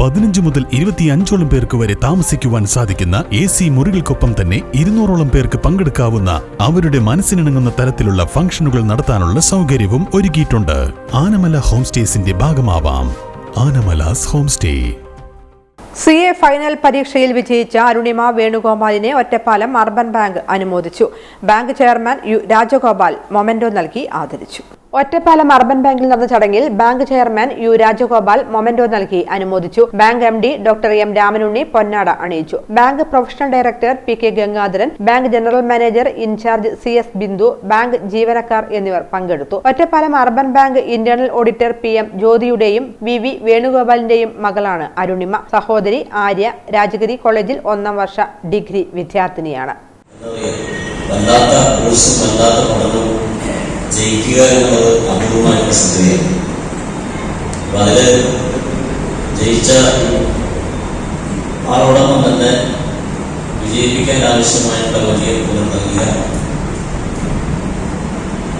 പതിനഞ്ച് മുതൽ ഇരുപത്തിയഞ്ചോളം പേർക്ക് വരെ താമസിക്കുവാൻ സാധിക്കുന്ന എ സി മുറികൾക്കൊപ്പം തന്നെ ഇരുന്നൂറോളം പേർക്ക് പങ്കെടുക്കാവുന്ന അവരുടെ മനസ്സിനിണങ്ങുന്ന തരത്തിലുള്ള ഫംഗ്ഷനുകൾ നടത്താനുള്ള സൗകര്യവും ഒരുക്കിയിട്ടുണ്ട്. ആനമല ഹോം സ്റ്റേസിന്റെ ഭാഗമാവാം. Anamalas home stay C A final പരീക്ഷയിൽ വിജയിച്ച അരുണിമ വേണുഗോപാലിനെ ഒറ്റപ്പാലം അർബൻ ബാങ്ക് അനുമോദിച്ചു. Bank chairman U Rajagopal memento നൽകി ആദരിച്ചു. ഒറ്റപ്പാലം അർബൻ ബാങ്കിൽ നടന്ന ചടങ്ങിൽ bank chairman U Rajagopal memento നൽകി അനുമോദിച്ചു. Bank M D doctor M Ramanunni പൊന്നാട അണിയിച്ചു. Bank professional director P K Gangadharan bank general manager incharge C S Bindu bank ജീവനക്കാർ എന്നിവർ പങ്കെടുത്തു. Ottapalam urban bank internal auditor P M ജ്യോതിയുടെയും V V വേണുഗോപാലിന്റെയും മകളാണ് അരുണിമ. സഹോദരി ആര്യ രാജഗിരി കോളേജിൽ ഒന്നാം വർഷ ഡിഗ്രി വിദ്യാർത്ഥിനിയാണ്. ജയിക്കുക എന്നുള്ളത് അപൂർവമായിട്ടുള്ള പ്രസക്തിയാണ് അപ്പൊ അതിൽ ജയിച്ച ആളോടൊപ്പം തന്നെ വിജയിപ്പിക്കാൻ ആവശ്യമായിട്ടുള്ള വലിയ ഗുണം നൽകിയ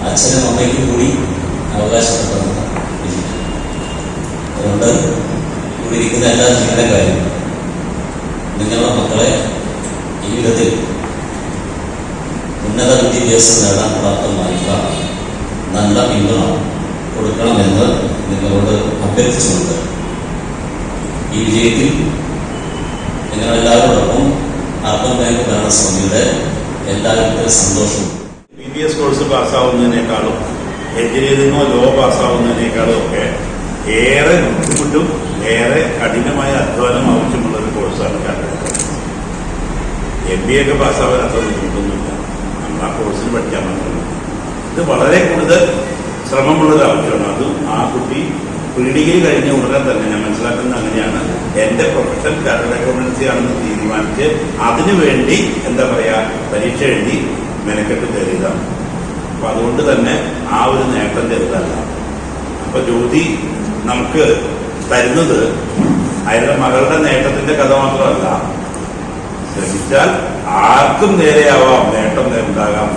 അച്ഛനും അമ്മയ്ക്കും കൂടി അവകാശപ്പെട്ടതാണ് അതുകൊണ്ട് ഇവിടെ ഇരിക്കുന്ന എല്ലാ ജീവനക്കാരും നിങ്ങളുടെ മക്കളെ ജീവിതത്തിൽ ഉന്നത വിദ്യാഭ്യാസം നേടാൻ പ്രാപ്തമായിട്ടുള്ള നല്ല പിന്തുണ കൊടുക്കണമെന്ന് നിങ്ങളോട് അഭ്യർത്ഥിച്ചുകൊണ്ട് ഈ വിജയത്തിൽ നിങ്ങളെല്ലാവരോടൊപ്പം അർബൻ ബാങ്ക് ഭരണസമിതിയുടെ എല്ലാവരുടെയും സന്തോഷവും. ബി ബി എസ് കോഴ്സ് പാസ്സാവുന്നതിനേക്കാളും എഞ്ചിനീയറിംഗോ ലോ പാസ്സാവുന്നതിനേക്കാളും ഒക്കെ ഏറെ ബുദ്ധിമുട്ടും ഏറെ കഠിനമായ അധ്വാനം ആവശ്യമുള്ള ഒരു കോഴ്സാണ് കാറ്റഗറി എം ബി എ ഒക്കെ പാസ്സാവാൻ അത്ര ബുദ്ധിമുട്ടൊന്നുമില്ല. നമ്മൾ ആ കോഴ്സിൽ പഠിക്കാൻ മാത്രമല്ല ഇത് വളരെ കൂടുതൽ ശ്രമമുള്ള ഒരു ആവശ്യമാണ് അതും ആ കുട്ടി പ്രീ ഡിഗ്രി കഴിഞ്ഞ ഉടനെ തന്നെ ഞാൻ മനസ്സിലാക്കുന്നത് അങ്ങനെയാണ് എന്റെ പ്രൊഫഷൻ ചാർട്ടേഡ് അക്കൗണ്ടൻസി ആണെന്ന് തീരുമാനിച്ച് അതിനുവേണ്ടി എന്താ പറയാ പരീക്ഷ എഴുതി മെനക്കെട്ട് കയറിയതാണ്. അപ്പൊ അതുകൊണ്ട് തന്നെ ആ ഒരു നേട്ടം ചെറുതല്ല. അപ്പൊ ജ്യോതി നമുക്ക് തരുന്നത് അയാളുടെ മകളുടെ നേട്ടത്തിന്റെ കഥ മാത്രമല്ല ശ്രമിച്ചാൽ ആർക്കും നേരെയാവാം നേട്ടം ഉണ്ടാകാം